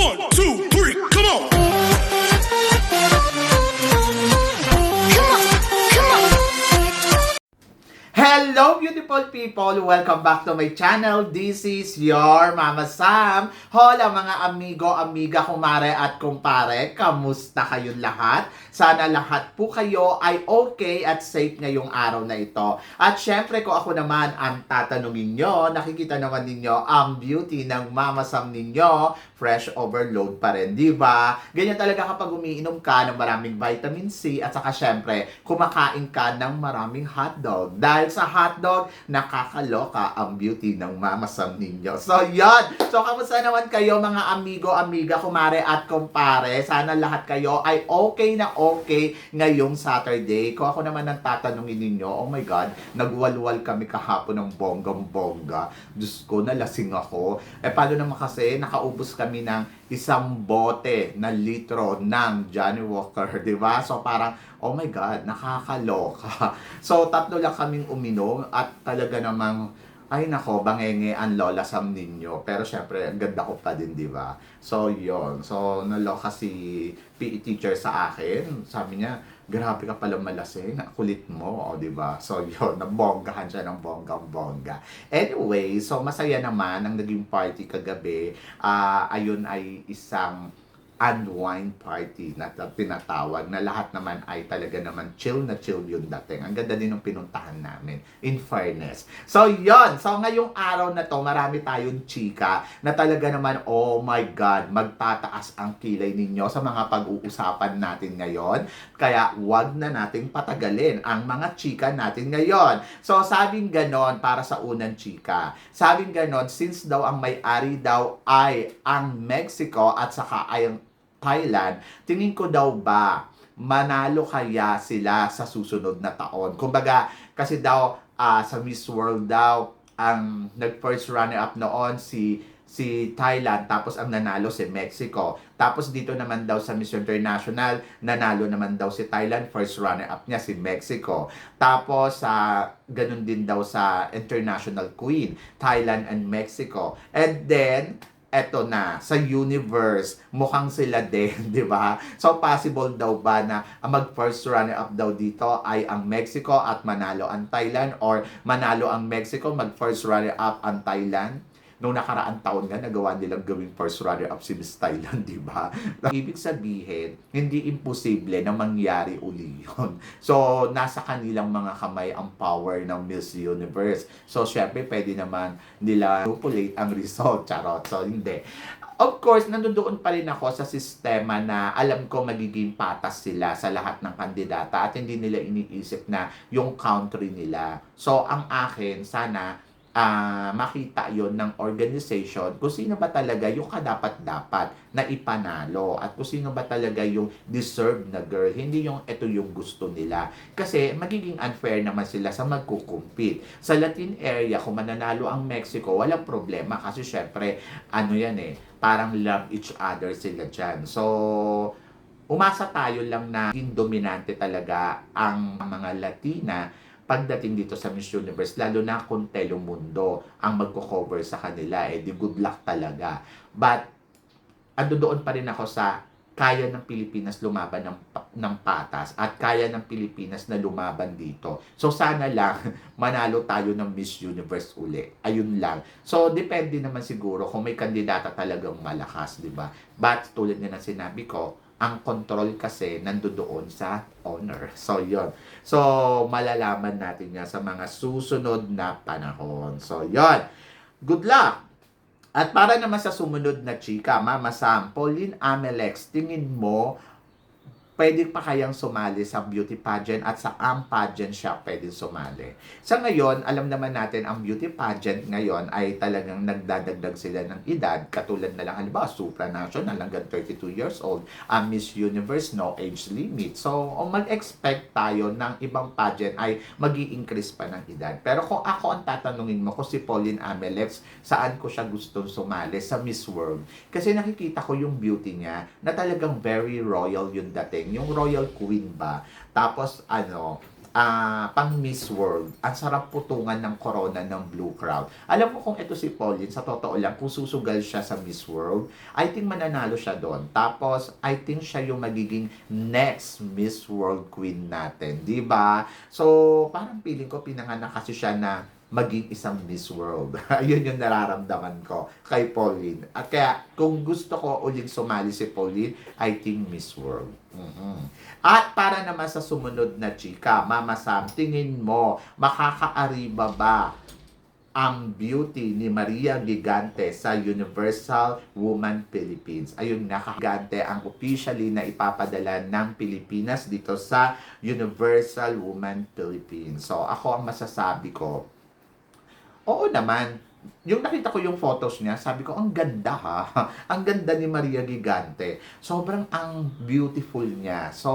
One, two, Hello beautiful people! Welcome back to my channel. This is your Mama Sam. Hola mga amigo, amiga, kumare at kumpare. Kamusta kayong lahat? Sana lahat po kayo ay okay at safe ngayong araw na ito. At syempre ko ako naman ang tatanungin nyo, nakikita naman ninyo ang beauty ng Mama Sam ninyo. Fresh overload pa rin, di ba? Ganyan talaga kapag umiinom ka ng maraming vitamin C at saka syempre kumakain ka ng maraming hotdog. Dahil sa hotdog, nakakaloka ang beauty ng Mama Sam ninyo. So, yon So, kamusta naman kayo mga amigo, amiga, kumare at kumpare? Sana lahat kayo ay okay na okay ngayong Saturday. Kung ako naman ang tatanungin ninyo, oh my God, nagwalwal kami kahapon ng bonggang-bongga. Diyos ko, nalasing ako. Eh, paano naman kasi, nakaubos kami ng isang bote na litro ng Johnny Walker, di ba? So, parang, oh my God, nakakaloka. So, tatlo lang kaming uminom at talaga namang, ay nako, bangenge ang lola sam ninyo. Pero syempre, ang ganda ko pa din, di ba? So, yon So, naloka si PE teacher sa akin. Sabi niya, grabe ka pala malasing, kulit mo, o di ba? So, yon nabonggahan siya ng bonggang-bongga. Anyway, so masaya naman ang naging party kagabi. Ah, ayun ay isang unwind party na na tinatawag na lahat naman ay talaga naman chill na chill yung dating. Ang ganda din ng pinuntahan namin, in fairness. So, yon So, ngayong araw na to, marami tayong chika na talaga naman, oh my God, magtataas ang kilay ninyo sa mga pag-uusapan natin ngayon. Kaya, wag na nating patagalin ang mga chika natin ngayon. So, sabing ganon para sa unang chika. Sabing ganon, since daw ang may-ari daw ay ang Mexico at saka ay ang Thailand, tingin ko daw ba manalo kaya sila sa susunod na taon? Kumbaga, kasi daw ah, sa Miss World daw, ang nag-first runner-up noon si si Thailand, tapos ang nanalo si Mexico. Tapos dito naman daw sa Miss International, nanalo naman daw si Thailand, first runner-up niya si Mexico. Tapos sa ganun din daw sa International Queen, Thailand and Mexico. And then, eto na, sa universe, mukhang sila din, di ba? So, possible daw ba na ang mag-first runner-up daw dito ay ang Mexico at manalo ang Thailand or manalo ang Mexico, mag-first runner-up ang Thailand? Noong nakaraang taon nga, nagawa nilang gawing first runner-up si Miss Thailand, di ba? Ibig sabihin, hindi imposible na mangyari uli yun. So, nasa kanilang mga kamay ang power ng Miss Universe. So, syempre, pwede naman nila manipulate ang result. Charot. So, hindi. Of course, nandoon pa rin ako sa sistema na alam ko magiging patas sila sa lahat ng kandidata at hindi nila iniisip na yung country nila. So, ang akin, sana ah makita yon ng organization kung sino ba talaga yung kadapat-dapat na ipanalo at kung sino ba talaga yung deserve na girl, hindi yung ito yung gusto nila. Kasi magiging unfair naman sila sa magkukumpit. Sa Latin area, kung mananalo ang Mexico, walang problema kasi syempre, ano yan eh, parang love each other sila dyan. So, umasa tayo lang na dominante talaga ang mga Latina pagdating dito sa Miss Universe, lalo na kung Telemundo ang magko-cover sa kanila, eh di good luck talaga. But, ando doon pa rin ako sa kaya ng Pilipinas lumaban ng, ng patas at kaya ng Pilipinas na lumaban dito. So sana lang manalo tayo ng Miss Universe uli. Ayun lang. So depende naman siguro kung may kandidata talagang malakas, di ba? But tulad nga ng sinabi ko, ang control kasi nandoon sa honor. So, yon So, malalaman natin nga sa mga susunod na panahon. So, yon Good luck! At para naman sa sumunod na chika, Mama Sam, Pauline Amelex, tingin mo, pwede pa kayang sumali sa beauty pageant at sa am pageant siya pwede sumali. Sa ngayon, alam naman natin ang beauty pageant ngayon ay talagang nagdadagdag sila ng edad. Katulad na lang, halimbawa, supranational hanggang 32 years old. Ang Miss Universe, no age limit. So, mag-expect tayo ng ibang pageant ay mag increase pa ng edad. Pero kung ako ang tatanungin mo, kung si Pauline Amelex, saan ko siya gustong sumali? Sa Miss World. Kasi nakikita ko yung beauty niya na talagang very royal yung dating yung royal queen ba. Tapos ano, ah, pang Miss World, ang sarap putungan ng corona ng Blue Crowd. Alam mo kung ito si Pauline, sa totoo lang, kung susugal siya sa Miss World, I think mananalo siya doon. Tapos, I think siya yung magiging next Miss World Queen natin. ba? So, parang feeling ko, pinanganak kasi siya na maging isang Miss World. Ayun yung nararamdaman ko kay Pauline. At kaya, kung gusto ko uling sumali si Pauline, I think Miss World. Mhm. At para naman sa sumunod na chika, Mama Sam, tingin mo, makakaariba ba ang beauty ni Maria Gigante sa Universal Woman Philippines. Ayun nga, Gigante ang officially na ipapadala ng Pilipinas dito sa Universal Woman Philippines. So, ako ang masasabi ko, Oo naman. Yung nakita ko yung photos niya, sabi ko, ang ganda ha. ang ganda ni Maria Gigante. Sobrang ang beautiful niya. So,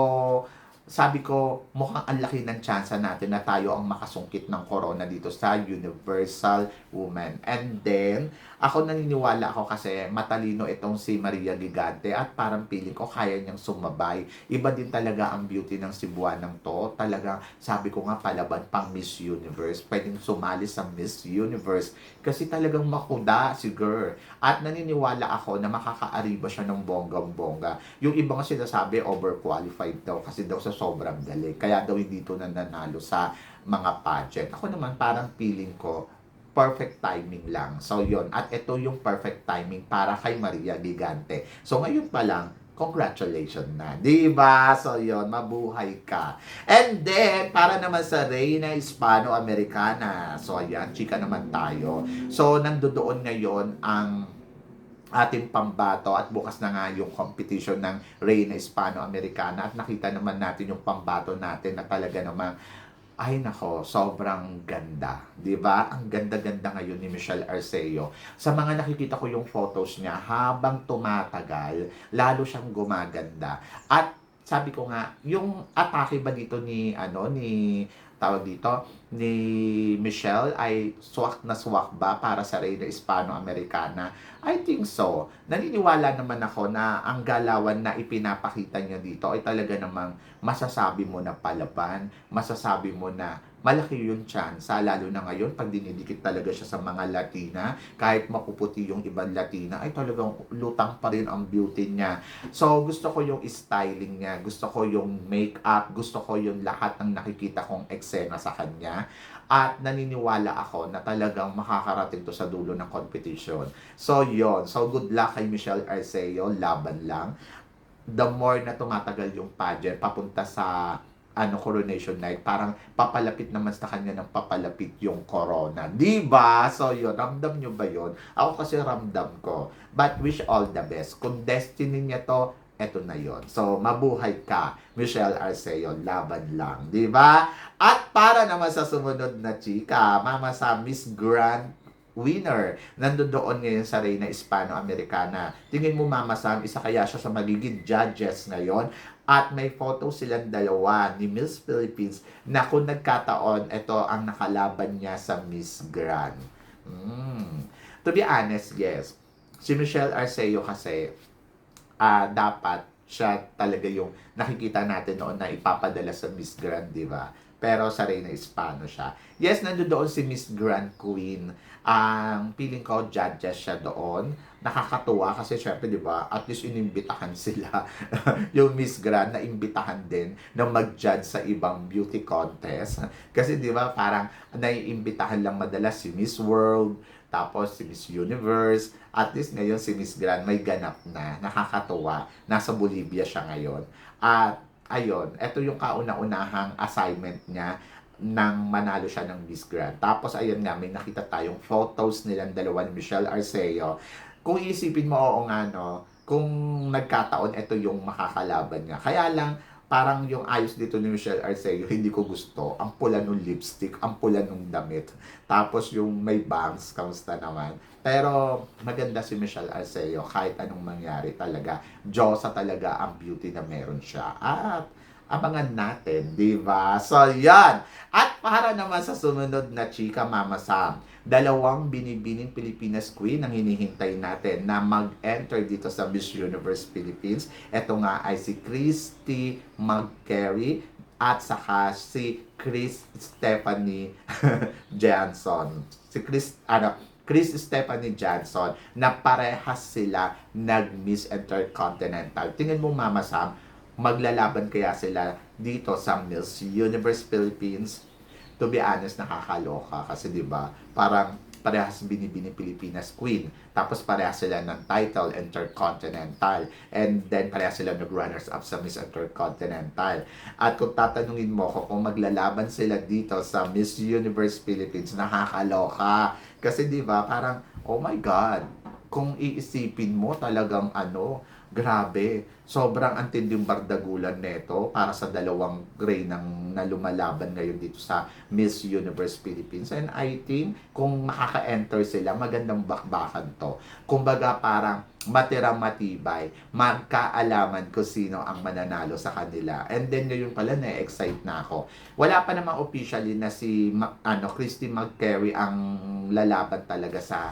sabi ko, mukhang ang laki ng tsansa natin na tayo ang makasungkit ng corona dito sa Universal Woman. And then, ako naniniwala ako kasi matalino itong si Maria Gigante at parang feeling ko kaya niyang sumabay. Iba din talaga ang beauty ng Cebuanang to. Talagang sabi ko nga palaban pang Miss Universe. Pwedeng sumali sa Miss Universe kasi talagang makuda si girl. At naniniwala ako na makakaariba siya ng bonggang-bongga. Yung iba nga sinasabi overqualified daw kasi daw sa sobrang galing. Kaya daw hindi ito nananalo sa mga pageant. Ako naman parang feeling ko perfect timing lang. So, yon At ito yung perfect timing para kay Maria Gigante. So, ngayon pa lang, congratulations na. Di ba? So, yon mabuhay ka. And then, para naman sa Reina Hispano-Americana. So, ayan, chika naman tayo. So, nandoon ngayon ang ating pambato at bukas na nga yung competition ng Reina Hispano-Americana at nakita naman natin yung pambato natin na talaga namang ay nako, sobrang ganda. 'Di ba? Ang ganda-ganda ngayon ni Michelle Arceo. Sa mga nakikita ko yung photos niya, habang tumatagal, lalo siyang gumaganda. At sabi ko nga, yung atake ba dito ni ano ni tawag dito ni Michelle ay swak na swak ba para sa Reina Hispano-Americana? I think so. Naniniwala naman ako na ang galawan na ipinapakita niya dito ay talaga namang masasabi mo na palaban, masasabi mo na malaki yung chance, lalo na ngayon pag dinidikit talaga siya sa mga Latina, kahit mapuputi yung ibang Latina, ay talagang lutang pa rin ang beauty niya. So, gusto ko yung styling niya, gusto ko yung makeup, gusto ko yung lahat ng nakikita kong eksena sa kanya. At naniniwala ako na talagang makakarating to sa dulo ng competition. So, yon So, good luck kay Michelle Arceo, laban lang. The more na tumatagal yung pageant, papunta sa ano coronation night parang papalapit naman sa kanya ng papalapit yung corona. 'Di ba? So yun, ramdam nyo ba yun? Ako kasi ramdam ko. But wish all the best. Kung destiny niya to, eto na yon. So, mabuhay ka, Michelle Arceo, laban lang, di ba? At para naman sa sumunod na chika, mama sa Miss Grand winner. Nandoon ngayon sa Reina Hispano-Americana. Tingin mo, Mama Sam, isa kaya siya sa magiging judges ngayon? At may photo silang dalawa ni Miss Philippines na kung nagkataon, ito ang nakalaban niya sa Miss Grand. Mm. To be honest, yes. Si Michelle Arceo kasi, ah dapat siya talaga yung nakikita natin noon na ipapadala sa Miss Grand, di ba? Pero sa Reina Hispano siya. Yes, nandoon si Miss Grand Queen. Ang feeling ko, judges siya doon. Nakakatuwa kasi syempre, di ba, at least inimbitahan sila. yung Miss Grand na imbitahan din na mag-judge sa ibang beauty contest. Kasi di ba, parang naiimbitahan lang madalas si Miss World, tapos si Miss Universe, at least ngayon si Miss Grand may ganap na, nakakatuwa. Nasa Bolivia siya ngayon. At ayun, ito yung kauna-unahang assignment niya nang manalo siya ng Miss Grand. Tapos ayun nga, may nakita tayong photos nilang dalawa ni Michelle Arceo. Kung isipin mo, oo nga no, kung nagkataon, ito yung makakalaban niya. Kaya lang, parang yung ayos dito ni Michelle Arceo, hindi ko gusto. Ang pula nung lipstick, ang pula nung damit. Tapos yung may bangs, kamusta naman. Pero maganda si Michelle Arceo, kahit anong mangyari talaga. Diyosa talaga ang beauty na meron siya. At abangan natin, di ba? So, yan. At para naman sa sumunod na chika, Mama Sam, dalawang binibining Pilipinas Queen ang hinihintay natin na mag-enter dito sa Miss Universe Philippines. Ito nga ay si Christy McCary at saka si Chris Stephanie Johnson. Si Chris, ano, Chris Stephanie Johnson na parehas sila nag-Miss Intercontinental. Tingin mo Mama Sam, maglalaban kaya sila dito sa Miss Universe Philippines? To be honest, nakakaloka kasi 'di ba? Parang parehas binibini Pilipinas Queen. Tapos parehas sila ng title Intercontinental. And then parehas sila ng runners up sa Miss Intercontinental. At kung tatanungin mo ko kung maglalaban sila dito sa Miss Universe Philippines, nakakaloka. Kasi 'di ba, parang oh my god, kung iisipin mo talagang ano, grabe, sobrang antinding bardagulan neto para sa dalawang gray ng na lumalaban ngayon dito sa Miss Universe Philippines. And I think kung makaka-enter sila, magandang bakbakan to. Kumbaga parang matira matibay, magkaalaman ko sino ang mananalo sa kanila. And then ngayon pala na-excite na ako. Wala pa namang officially na si ano Christy McCary ang lalaban talaga sa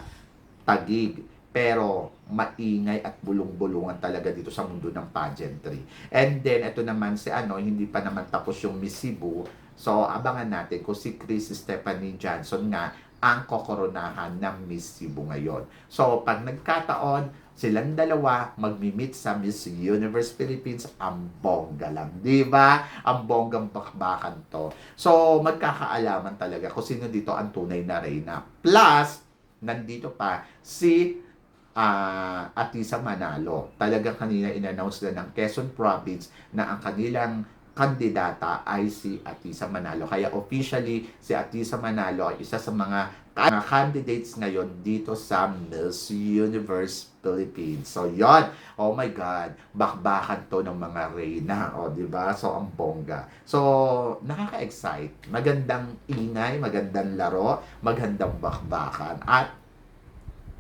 Tagig pero maingay at bulong-bulungan talaga dito sa mundo ng pageantry. And then, ito naman si ano, hindi pa naman tapos yung Miss Cebu. So, abangan natin kung si Chris Stephanie Johnson nga ang kokoronahan ng Miss Cebu ngayon. So, pag nagkataon, silang dalawa magmi-meet sa Miss Universe Philippines, ang bongga lang. Di ba? Ang bonggang bakbakan to. So, magkakaalaman talaga kung sino dito ang tunay na reyna. Plus, nandito pa si ah Atisa Manalo. Talagang kanina in-announce na ng Quezon Province na ang kanilang kandidata ay si Atisa Manalo. Kaya officially, si Atisa Manalo ay isa sa mga candidates ngayon dito sa Miss Universe Philippines. So, yon Oh my God. Bakbakan to ng mga reyna. O, di ba? So, ang bongga. So, nakaka-excite. Magandang ingay, magandang laro, magandang bakbakan. At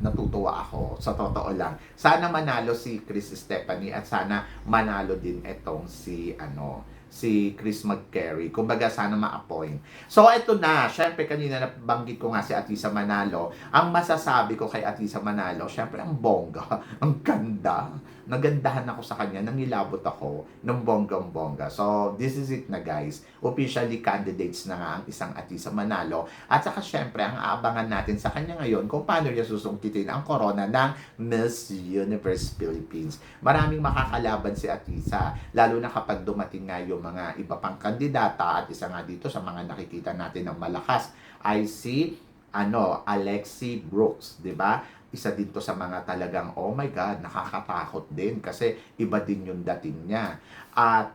natutuwa ako sa totoo lang. Sana manalo si Chris Stephanie at sana manalo din etong si ano si Chris McCary. Kumbaga, sana ma-appoint. So, ito na. Siyempre, kanina nabanggit ko nga si Atisa Manalo. Ang masasabi ko kay Atisa Manalo, siyempre, ang bongga. Ang ganda. Nagandahan ako sa kanya. Nangilabot ako ng bonggang-bongga. So, this is it na, guys. Officially, candidates na nga ang isang Atisa Manalo. At saka, siyempre, ang aabangan natin sa kanya ngayon kung paano niya susungkitin ang corona ng Miss Universe Philippines. Maraming makakalaban si Atisa. Lalo na kapag dumating nga yung mga iba pang kandidata at isa nga dito sa mga nakikita natin ng malakas ay si ano, Alexi Brooks, 'di ba? Isa dito sa mga talagang oh my god, nakakatakot din kasi iba din yung dating niya. At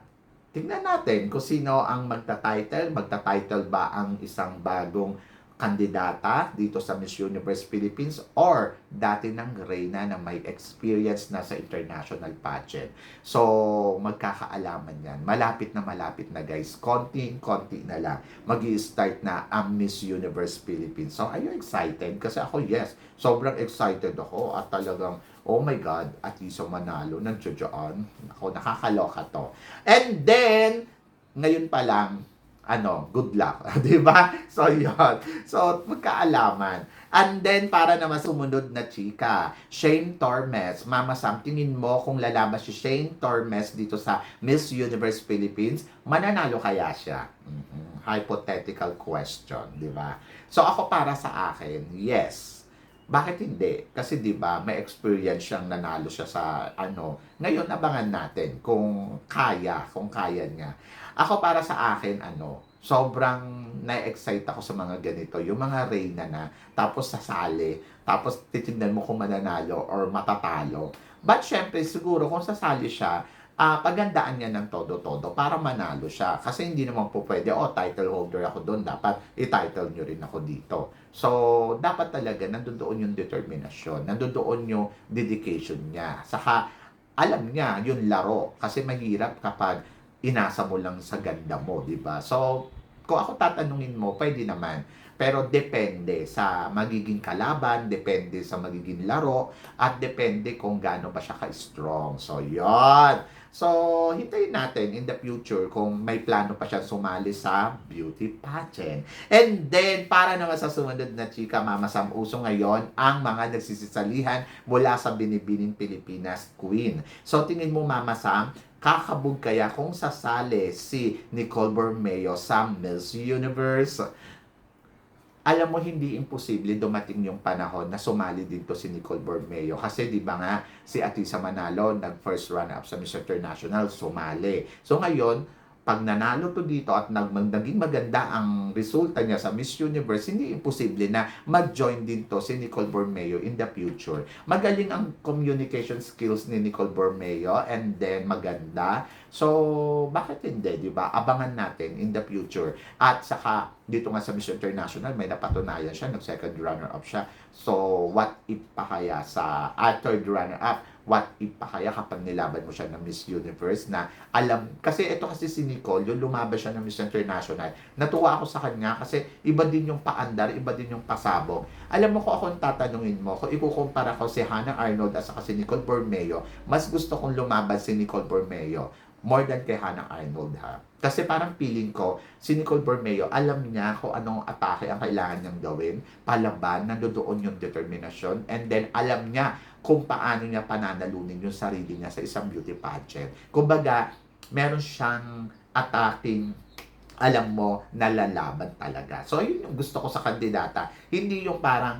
tingnan natin kung sino ang magta-title, magta-title ba ang isang bagong kandidata dito sa Miss Universe Philippines or dati ng Reyna na may experience na sa international pageant. So, magkakaalaman yan. Malapit na malapit na guys. Konting-konti na lang. mag start na ang Miss Universe Philippines. So, are you excited? Kasi ako, yes. Sobrang excited ako at talagang, oh my God, at iso manalo ng Jojoan. Ako, nakakaloka to. And then, ngayon pa lang, ano, good luck. di ba? So, yun. So, magkaalaman. And then, para naman sumunod na chika, Shane Tormes. Mama Sam, tingin mo kung lalabas si Shane Tormes dito sa Miss Universe Philippines, mananalo kaya siya? Mhm. Hypothetical question, di ba? So, ako para sa akin, yes. Bakit hindi? Kasi 'di ba, may experience siyang nanalo siya sa ano. Ngayon abangan natin kung kaya, kung kaya niya. Ako para sa akin ano, sobrang na-excite ako sa mga ganito, yung mga reyna na tapos sasali, tapos titignan mo kung mananalo or matatalo. But syempre siguro kung sasali siya, ah pagandaan niya ng todo-todo para manalo siya. Kasi hindi naman po pwede, oh, title holder ako doon, dapat i-title nyo rin ako dito. So, dapat talaga nandoon yung determinasyon, nandoon yung dedication niya. Saka, alam niya yung laro. Kasi mahirap kapag inasa mo lang sa ganda mo, di ba? So, kung ako tatanungin mo, pwede naman. Pero depende sa magiging kalaban, depende sa magiging laro, at depende kung gaano pa siya ka-strong. So, yon. So, hintayin natin in the future kung may plano pa siya sumali sa beauty pageant. And then, para naman sa sumunod na chika, Mama Sam, uso ngayon ang mga nagsisisalihan mula sa Binibining Pilipinas Queen. So, tingin mo, Mama Sam, kakabog kaya kung sasali si Nicole Bormeo sa Miss Universe? Alam mo, hindi imposible dumating yung panahon na sumali din to si Nicole Bormeo. Kasi di ba nga, si Atisa Manalo, nag-first run-up sa Miss International, sumali. So ngayon, pag nanalo to dito at nag naging maganda ang resulta niya sa Miss Universe, hindi imposible na mag-join din to si Nicole Bormeo in the future. Magaling ang communication skills ni Nicole Bormeo and then maganda. So, bakit hindi, di ba? Abangan natin in the future. At saka, dito nga sa Miss International, may napatunayan siya, nag-second runner-up siya. So, what if pa kaya sa uh, third runner-up? What if pa kaya kapag nilaban mo siya ng Miss Universe na alam, kasi ito kasi si Nicole, yung lumabas siya ng Miss International, natuwa ako sa kanya kasi iba din yung paandar, iba din yung pasabog. Alam mo ko ako ang tatanungin mo, kung ikukumpara ko si Hannah Arnold at saka si Nicole Bormeo, mas gusto kong lumaban si Nicole Bormeo more than kay Hannah Arnold ha. Kasi parang feeling ko, si Nicole Bormeo, alam niya kung anong atake ang kailangan niyang gawin, palaban, nandoon yung determinasyon, and then alam niya kung paano niya pananalunin yung sarili niya sa isang beauty pageant. Kumbaga, meron siyang attacking alam mo, nalalaban talaga. So, yun yung gusto ko sa kandidata. Hindi yung parang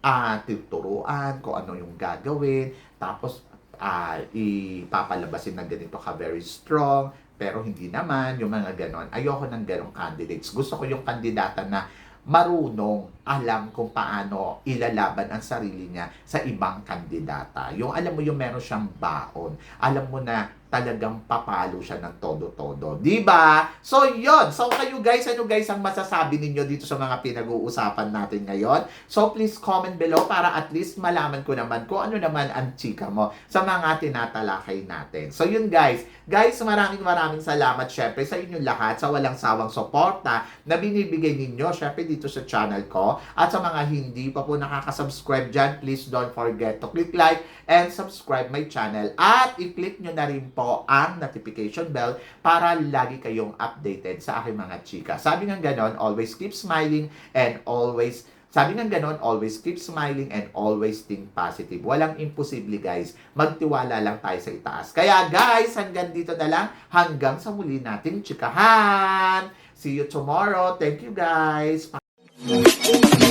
ah tuturuan kung ano yung gagawin, tapos ah ipapalabasin na ganito ka very strong, pero hindi naman, yung mga ganon. Ayoko ng ganong candidates. Gusto ko yung kandidata na marunong alam kung paano ilalaban ang sarili niya sa ibang kandidata. Yung alam mo yung meron siyang baon. Alam mo na talagang papalo siya ng todo-todo. Ba? So, yon So, kayo guys, ano guys ang masasabi ninyo dito sa mga pinag-uusapan natin ngayon? So, please comment below para at least malaman ko naman kung ano naman ang chika mo sa mga tinatalakay natin. So, yun guys. Guys, maraming maraming salamat syempre sa inyong lahat sa walang sawang suporta na binibigay ninyo syempre dito sa channel ko. At sa mga hindi pa po nakaka-subscribe dyan, please don't forget to click like and subscribe my channel. At i-click nyo na rin po ang notification bell para lagi kayong updated sa aking mga chika. Sabi ng ganon, always keep smiling and always sabi ng ganon, always keep smiling and always think positive. Walang imposible guys. Magtiwala lang tayo sa itaas. Kaya guys, hanggang dito na lang. Hanggang sa muli nating chikahan. See you tomorrow. Thank you guys. Thank you.